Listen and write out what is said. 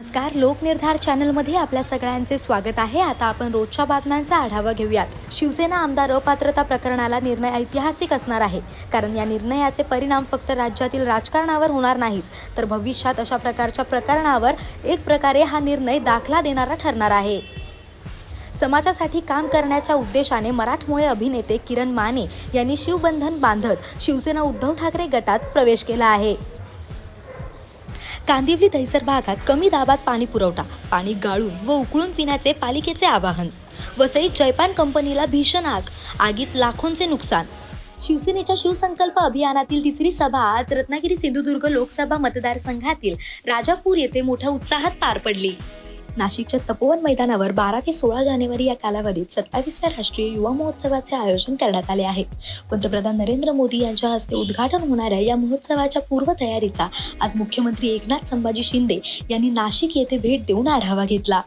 नमस्कार लोकनिर्धार चॅनलमध्ये आपल्या सगळ्यांचे स्वागत आहे. आता आपण रोजच्या बातम्यांचा आढावा घेऊयात. शिवसेना आमदार अपात्रता प्रकरणाला निर्णय ऐतिहासिक असणार आहे. कारण या निर्णयाचे परिणाम फक्त राज्यातील राजकारणावर होणार नाहीत. तर भविष्यात अशा प्रकारच्या प्रकरणावर एक प्रकारे हा निर्णय दाखला देणारा ठरणार आहे. समाजासाठी काम करण्याच्या उद्देशाने मराठमोळे अभिनेते किरण माने यांनी शिवबंधन बांधत शिवसेना उद्धव ठाकरे गटात प्रवेश केला आहे. कांदिवली दहिसर भागात कमी दाबात पाणी पुरवठा पाणी गाळून व उकळून पिण्याचे पालिकेचे आवाहन. वसईत जयपान कंपनीला भीषण आग आगीत लाखोंचे नुकसान. शिवसेनेच्या शिवसंकल्प अभियानातील तिसरी सभा आज रत्नागिरी सिंधुदुर्ग लोकसभा मतदारसंघातील राजापूर येथे मोठ्या उत्साहात पार पडली. नाशिकच्या तपोवन मैदानावर बारा ते सोळा जानेवारी या कालावधीत सत्तावीसव्या राष्ट्रीय युवा महोत्सवाचे आयोजन करण्यात आले आहे. पंतप्रधान नरेंद्र मोदी यांच्या हस्ते उद्घाटन होणाऱ्या या महोत्सवाच्या पूर्वतयारीचा आज मुख्यमंत्री एकनाथ संभाजी शिंदे यांनी नाशिक येथे भेट देऊन आढावा घेतला.